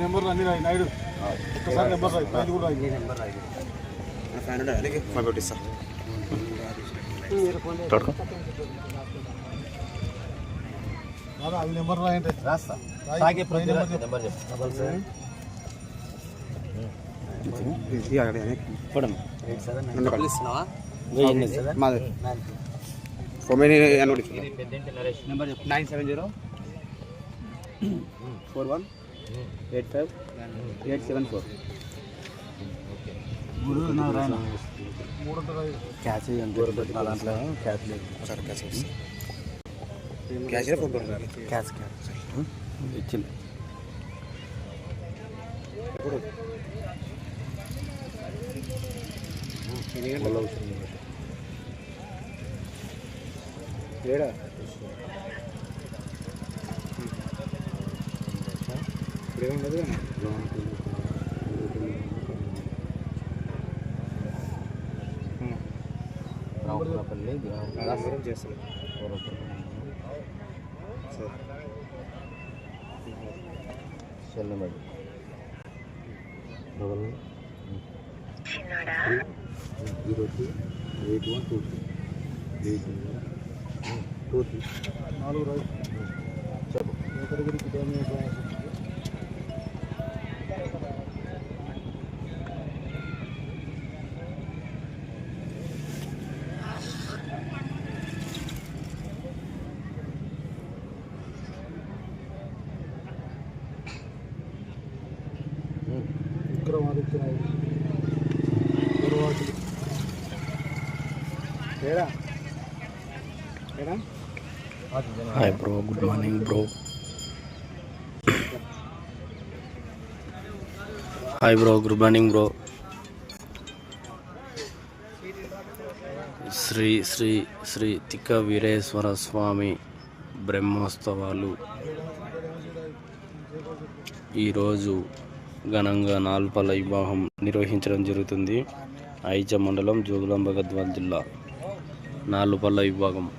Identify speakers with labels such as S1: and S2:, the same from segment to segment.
S1: Number అన్ని రాయి నాయుడు ఒకసారి నెంబర్ రాయి పైన కూడా రాయి
S2: నెంబర్ రాయి
S3: అలాగే ఫైవ్ సార్
S1: అవి నెంబర్ రాయండి
S2: రాస్తా
S1: రాయి.
S2: సాగే
S1: పై నెంబర్ చెప్పు
S3: చూడండి మాది.
S2: Peddanti Naresh.
S3: Number nine seven zero. Four one. Eight five. Eight seven four. నా దాంట్లో క్యాచ్ లేదు. సరే క్యాచ్ ఫోన్ క్యాచ్ క్యాచ్ ఇచ్చింది. ఏడా? ఇప్పుడేముండదు
S2: రావుపల్లి గ్రామం
S3: చేస్తాను
S2: cell double zero two eight one two three eight two three
S1: నాలుగు రాయి
S2: చెప్పు
S1: ఎక్కడికి డ్యామేజ్ విక్రమాదిత్య నాయుడు గురువాటి
S3: ఏడా ఏడా
S4: hi bro good morning bro hi bro good morning bro Sri Sri Sri Tikka Veereswara Swamy బ్రహ్మోత్సవాలు. ఈరోజు ఘనంగా నాల్పల వివాహం నిర్వహించడం జరుగుతుంది. ఐచ మండలం జోగులాంబ గద్వాల్ జిల్లా. నాలుపల్ల విభాగం.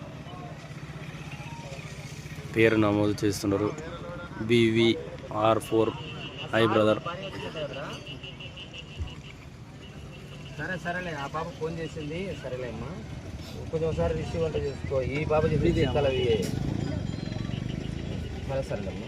S4: పేరు నమోదు చేస్తున్నారు. BVR four. Hi brother.
S2: సరే సరేలే ఆ పాప ఫోన్ చేసింది. సరేలే అమ్మా. కొంచెం ఒకసారి రిసీవ్ అంటే చూసుకో. ఈ పాప చెప్పి సరే సరేలే అమ్మా.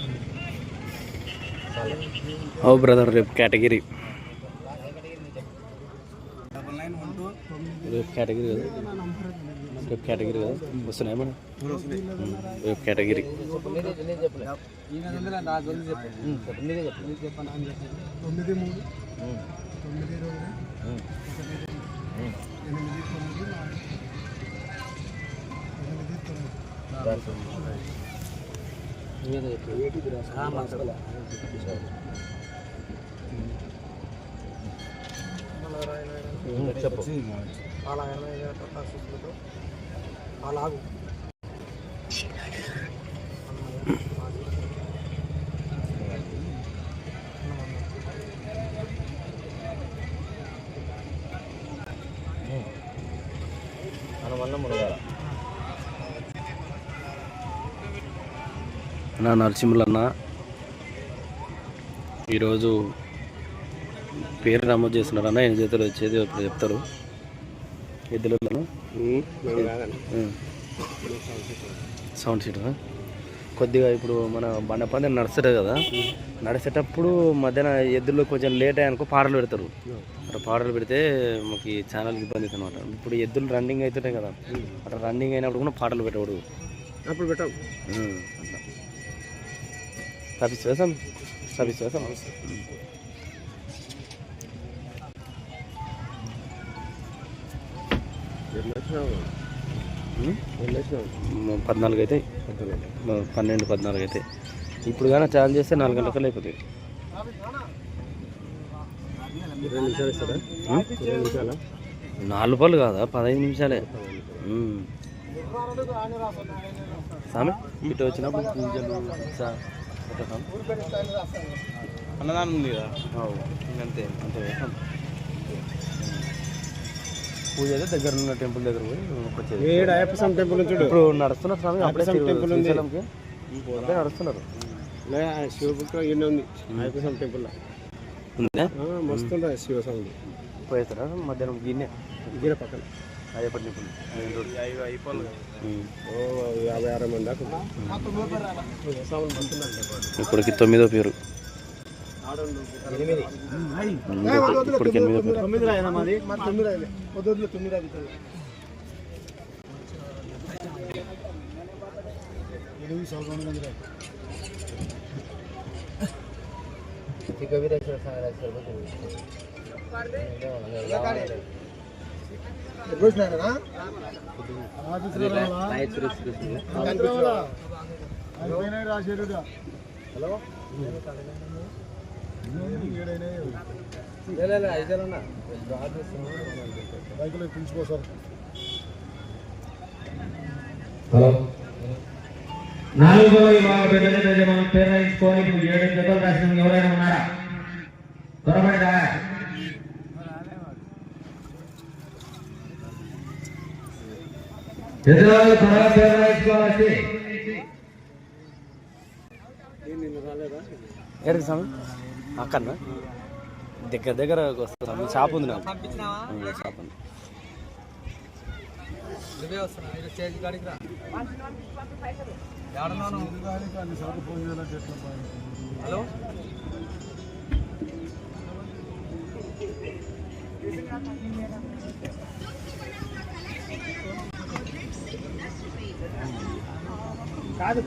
S4: ఓ బ్రదర్ రేపు కేటగిరీ రేపు కేటగిరీ కదా? రేపు కేటగిరీ కదా? వస్తున్నాయి మేడం? రేపు కేటగిరీ
S3: అని చెప్పి
S1: తొమ్మిది మూడు తొమ్మిది. ఎనిమిది తొమ్మిది నాలుగు ఎనిమిది తొమ్మిది
S2: రాసు. నీదే చెప్పు.
S1: అలా ఎనభై శిశులతో అలాగు
S4: నా నరసింహులన్న. ఈరోజు పేరు నమోదు చేస్తున్నారన్న ఎన్ని చేతులు వచ్చేది ఇప్పుడు చెప్తారు. ఎద్దులను సౌండ్ సీటర్ కొద్దిగా ఇప్పుడు మన బండ పంది నడుస్తుంది కదా నడిచేటప్పుడు మధ్యాహ్న ఎద్దులు కొంచెం లేట్ అయ్యానుకో పాటలు పెడతారు. అట్లా పాటలు పెడితే మాకు ఈ ఛానల్కి ఇబ్బంది అనమాట ఇప్పుడు ఎద్దులు రన్నింగ్ అవుతుంటాయి కదా అట్లా రన్నింగ్ అయినప్పుడు కూడా పాటలు పెట్టకూడదు.
S3: అప్పుడు పెట్టాం.
S4: ఉం, అట్లా. రాపిస్తావా స్వామి ఉమ్? మ- పద్నాలుగు అయితే. పన్నెండు పద్నాలుగు అయితే. ఇప్పుడు కానీ ఛార్జ్ చేస్తే నాలుగు గంటలకల్లా అయిపోతుంది
S3: నిమిషాలా
S4: నాలుగు పళ్ళు కాదా? పదహైదు నిమిషాలే. ఉమ్. స్వామి ఇటు వచ్చినప్పుడు. పూజలు?
S5: అన్నదానం ఉంది కదా
S4: అంతే వేస్తాం. పూజ అయితే దగ్గర ఉన్న టెంపుల్ దగ్గర పోయి వచ్చేది
S3: ఏడు అయ్యప్ప స్వామి టెంపుల్ నుంచి చూడు?
S4: ఇప్పుడు నడుస్తున్నారు స్వామి అప్పుడే
S3: స్వామి టెంపుల్ ఉంది.
S4: అప్పుడే నడుస్తున్నారు.
S3: శివపుత్ర ఇన్ని ఉంది. అయ్యప్ప స్వామి టెంపుల్
S4: ఉందా?
S3: మస్తు ఉంటుంది శివస్వామి?
S4: పోయేస్తారా? మధ్యాహ్నం గిన్నె.
S3: గిర పక్కన.
S4: Ayyappa temple main road um.
S3: ఓ యాభై అరవై మంది దాకా
S4: ఇప్పటికి తొమ్మిదో పేరు. ఇప్పటికి ఎనిమిదో పేరు.
S3: తొమ్మిది రాయన హలో. బైకులో
S2: హలో నాలుగో మనం పేరు రాయించుకోవాలి ఇప్పుడు ఏడు జతలు రాసిన ఎవరైనా ఉన్నారా? త్వరపడి ఎదురు త్వరగా
S4: ఎక్కడికి స్వామి. అక్కడనా దగ్గర దగ్గర వస్తాను షాప్ ఉంది నాకు. షాప్ ఉంది.
S1: హలో?
S3: కాదు